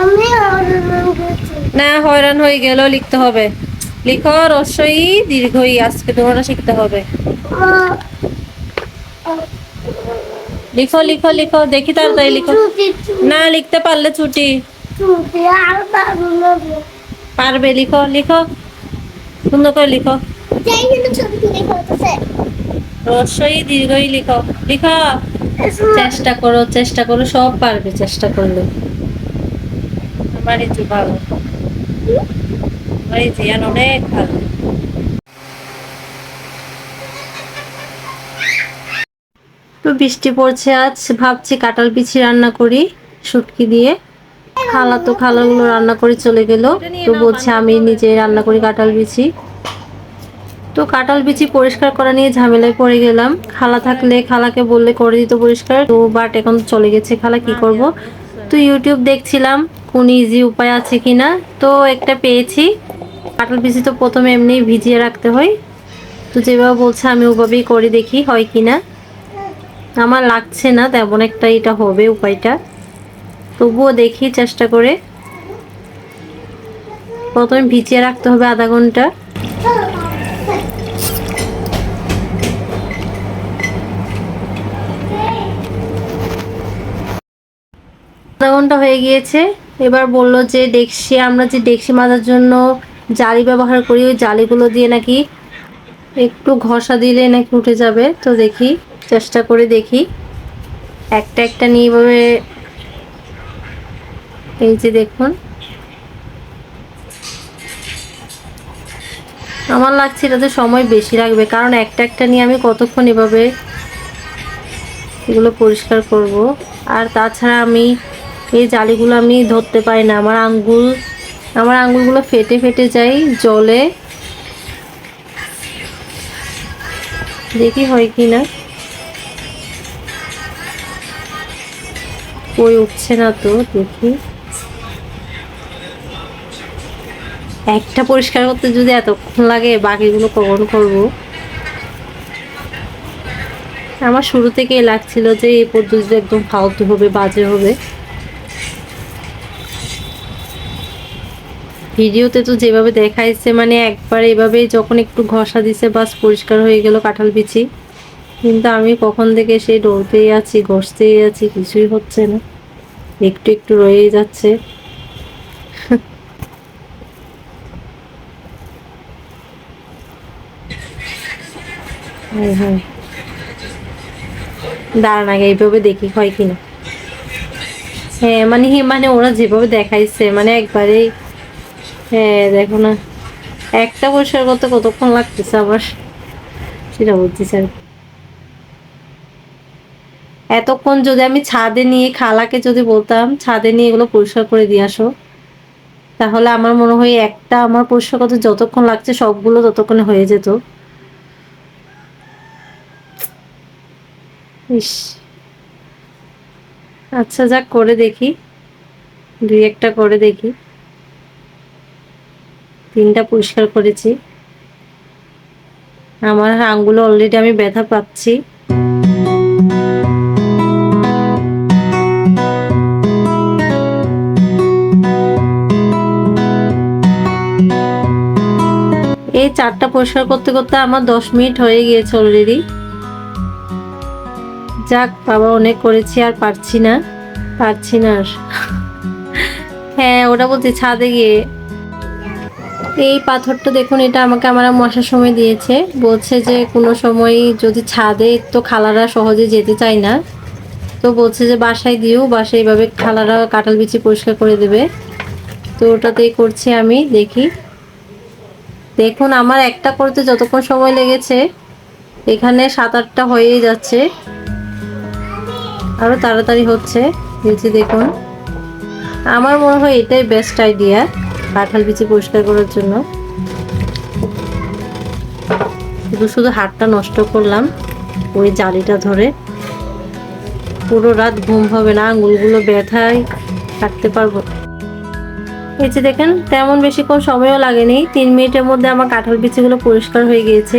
আমি না হয়রান হয়ে গেল লিখতে হবে। লিখো রস্যই দীর্ঘই আজকে তোমাটা শিখতে হবে। লিখো লিখো লিখো দেখি তাড়াতাড়ি লিখো। না লিখতে পারলে ছুটি পারব লিখো লিখো। সুন্দর করে লিখো। রস্যই দীর্ঘই লিখো। লিখো। চেষ্টা করো চেষ্টা করো সব পারবে চেষ্টা করলে। এই ভালো এই জিয়ান অনেক ভালো। তো বৃষ্টি পড়ছে আজ, ভাবছি কাঁঠাল বিচি রান্না করি, শুটকি দিয়ে। খালা তো খালাগুলো রান্না করে চলে গেল, তো বলছে আমি নিজে রান্না করি কাঁঠাল বিচি। তো কাঁঠাল বিচি পরিষ্কার করা নিয়ে ঝামেলায় পড়ে গেলাম। খালা থাকলে খালাকে বললে করে দিত পরিষ্কার, তো বাট এখন চলে গেছে খালা, কি করব? তো ইউটিউব দেখছিলাম কোন ইজি উপায় আছে কিনা? তো একটা পেয়েছি। কাঁঠাল বিচি তো প্রথমে এমনি ভিজিয়ে রাখতে হয়। তো যেভাবে বলছে আমি ওভাবেই করে দেখি হয় কিনা। আমার লাগছে না, তেমন একটা এটা হবে উপায়টা। তবুও দেখি চেষ্টা করে। প্রথমে ভিজিয়ে রাখতে হবে আধা ঘণ্টা। আধা ঘণ্টা হয়ে গিয়েছে। এবার বলল যে ডেকসি, আমরা যে ডেকসি মাজার জন্য জালি ব্যবহার করি, ওই জালিগুলো দিয়ে নাকি একটু ঘষা দিলে নাকি উঠে যাবে। তো দেখি, চেষ্টা করে দেখি। একটা একটা নিয়ে এভাবে এই যে দেখুন। আমার লাগছে এটাতে সময় বেশি লাগবে, কারণ একটা একটা নিয়ে আমি কতক্ষণ এভাবে এগুলো পরিষ্কার করব। আর তাছাড়া আমি এই জালিগুলো আমি ধরতে পারি না। আমার আঙ্গুল, আমার আঙ্গুলগুলো ফেটে ফেটে যায় জলে। দেখি হয় কি না। কই উঠছে না তো, দেখি। একটা পরিষ্কার করতে যদি এতক্ষণ লাগে, বাকিগুলো কখন করব? আমার শুরু থেকেই লাগছিল যে এই পদ্ধতিটা একদম ফালতু হবে, বাজে হবে। ভিডিওতে তো যেভাবে দেখাইছে মানে একবার এভাবে যখন একটু ঘষা দিছে, বাস পরিষ্কার হয়ে গেল কাঁঠাল বিচি। কিন্তু আমি কখন থেকে সেই ডলতেই আছি, ঘষতেই আছি, কিছুই হচ্ছে না। একটু একটু রয়েই যাচ্ছে। হ্যাঁ হ্যাঁ। দাঁড়ান আগে, এইভাবে দেখি হয় কিনা। হ্যাঁ মানে মানে ওরা যেভাবে দেখাইছে মানে একবারেই হ্যাঁ দেখো না। একটা পরিষ্কার করতে কতক্ষণ লাগতেছে আবার? সেটা বলছি স্যার এতক্ষণ যদি আমি ছাদে নিয়ে খালাকে যদি বলতাম, ছাদে নিয়ে এগুলো পরিষ্কার করে দিয়ে আসো, তাহলে আমার মনে হয় একটা আমার পরিষ্কার করতে যতক্ষণ লাগছে সবগুলো ততক্ষণে হয়ে যেত। ইস। আচ্ছা যাক, করে দেখি। দুই একটা করে দেখি। তিনটা পরিষ্কার করেছি। আমার আঙ্গুলে অলরেডি আমি ব্যথা পাচ্ছি। এই চারটা পরিষ্কার করতে করতে আমার দশ মিনিট হয়ে গিয়েছে অলরেডি যাক, বাবা অনেক করেছি, আর পারছি না। পারছি না হ্যাঁ ওটা বলছি, ছাদে গিয়ে এই পাথরটা দেখুন, এটা আমাকে আমার মশার সময় দিয়েছে। বলছে যে কোনো সময় যদি ছাদে তো খালারা সহজে যেতে চায় না। তো বলছে যে বাসায় দিও, বাসায় এইভাবে খালারা কাঁঠাল বিচি পরিষ্কার করে দেবে। তো ওটাতেই করছি আমি, দেখি। দেখুন, আমার একটা করতে যতক্ষণ সময় লেগেছে, এখানে সাত আটটা হয়েই যাচ্ছে। আরও তাড়াতাড়ি হচ্ছে দেখুন। আমার মনে হয় এটাই বেস্ট আইডিয়া কাঁঠাল বিচি পরিষ্কার করার জন্য। শুধু শুধু হাতটা নষ্ট করলাম, ওই জালিটা ধরে। পুরো রাত ঘুম হবে না, আঙুলগুলো ব্যথায় থাকতে পারব এই যে দেখেন, তেমন বেশিক্ষণ সময়ও লাগেনি। তিন মিনিটের মধ্যে আমার কাঁঠাল বিচিগুলো পরিষ্কার হয়ে গিয়েছে।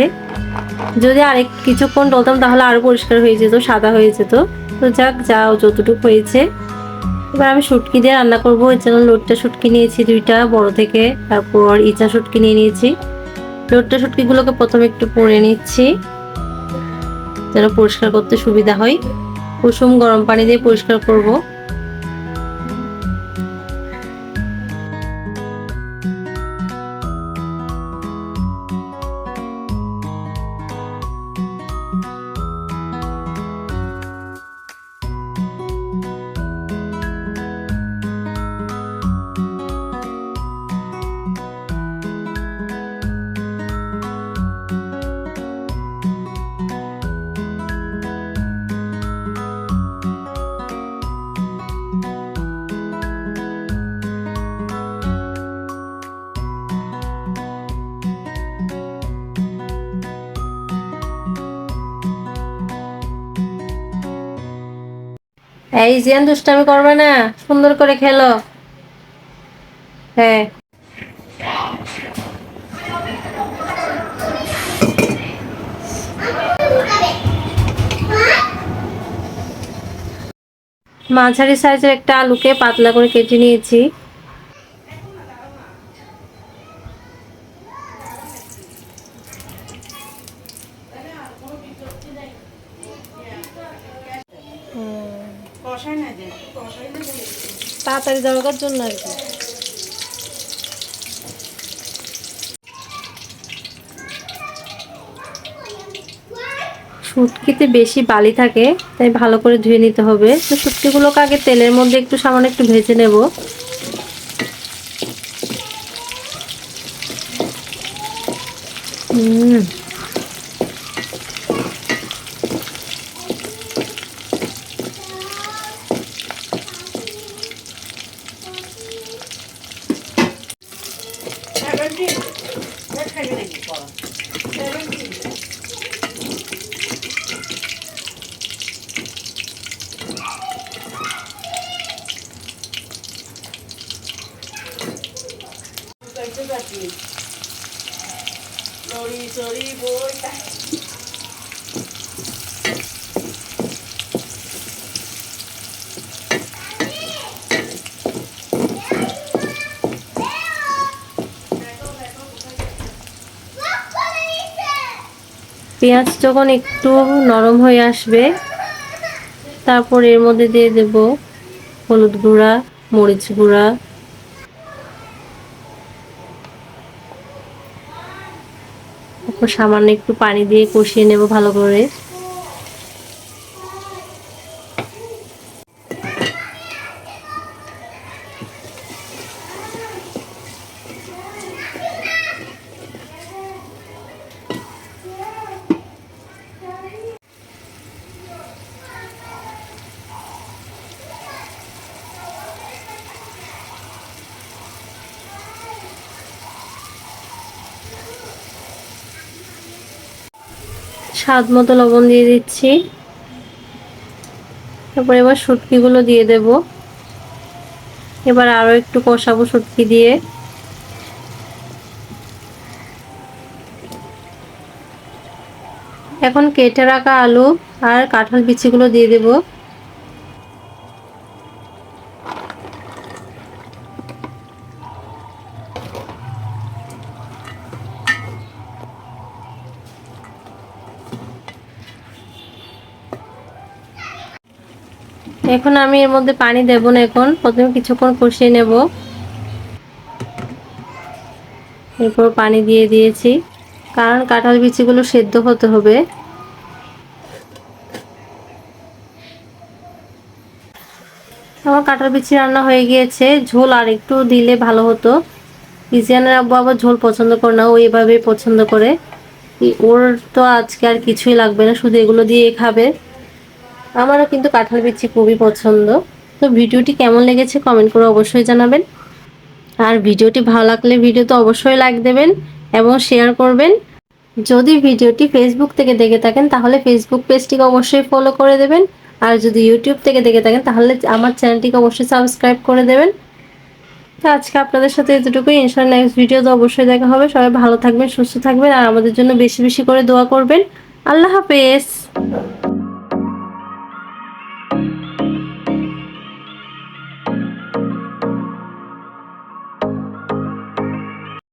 যদি আরেক কিছুক্ষণ ডলতাম তাহলে আরও পরিষ্কার হয়ে যেত, সাদা হয়ে যেত। তো যাক, যাও, যতটুকু হয়েছে। এবার আমি শুটকি দিয়ে রান্না করব। এর জন্য লোটটা শুটকি নিয়েছি দুইটা, বড় থেকে, তারপর ইচা শুটকি নিয়ে নিয়েছি। লোটটা শুটকিগুলোকে প্রথমে একটু পরে নিচ্ছি, যেন পরিষ্কার করতে সুবিধা হয়। কুসুম গরম পানি দিয়ে পরিষ্কার করব। এই জিয়ান দুষ্টামি করবে না, সুন্দর করে খেলো। হ্যাঁ। মাঝারি সাইজের একটা আলুকে পাতলা করে কেটে নিয়েছি। তাড়াতাড়ি দরকার জন্য আর কি। শুটকিতে বেশি বালি থাকে, তাই ভালো করে ধুয়ে নিতে হবে। তো সুটকিগুলোকে আগে তেলের মধ্যে একটু সামান্য একটু ভেজে নেব। পেঁয়াজ যখন একটু নরম হয়ে আসবে, তারপর এর মধ্যে দিয়ে দেব হলুদ গুঁড়া, মরিচ গুঁড়া সামান্য একটু পানি দিয়ে কষিয়ে নেব ভালো করে। স্বাদ মতো লবণ দিয়ে দিচ্ছি। তারপরে এবার শুটকিগুলো দিয়ে দেব। এবার আরও একটু কষাবো শুটকি দিয়ে। এখন কেটে রাখা আলু আর কাঁঠাল বিচিগুলো দিয়ে দেব। এখন আমি এর মধ্যে পানি দেব না এখন। প্রথমে কিছুক্ষণ কষিয়ে নেব। এরপর পানি দিয়ে দিয়েছি। কারণ কাঁঠাল বিচিগুলো সেদ্ধ হতে হবে। আমার কাঁঠাল বিচি রান্না হয়ে গিয়েছে। ঝোল আর একটু দিলে ভালো হতো। ইজিয়ানের আব্বু আবার ঝোল পছন্দ করে না, ও এভাবেই পছন্দ করে। ওর তো আজকে আর কিছুই লাগবে না, শুধু এগুলো দিয়ে খাবে। আমারও কিন্তু কাঁঠাল বিচি খুবই পছন্দ। তো ভিডিওটি কেমন লেগেছে কমেন্ট করে অবশ্যই জানাবেন। আর ভিডিওটি ভালো লাগলে ভিডিওতে অবশ্যই লাইক দেবেন এবং শেয়ার করবেন। যদি ভিডিওটি ফেসবুক থেকে দেখে থাকেন, তাহলে ফেসবুক পেজটিকে অবশ্যই ফলো করে দেবেন। আর যদি ইউটিউব থেকে দেখে থাকেন, তাহলে আমার চ্যানেলটিকে অবশ্যই সাবস্ক্রাইব করে দেবেন। তো আজকে আপনাদের সাথে এতটুকুই। ইনশাল্লাহ নেক্সট ভিডিওতে অবশ্যই দেখা হবে। সবাই ভালো থাকবেন, সুস্থ থাকবেন, আর আমাদের জন্য বেশি বেশি করে দোয়া করবেন। আল্লাহ হাফেজ।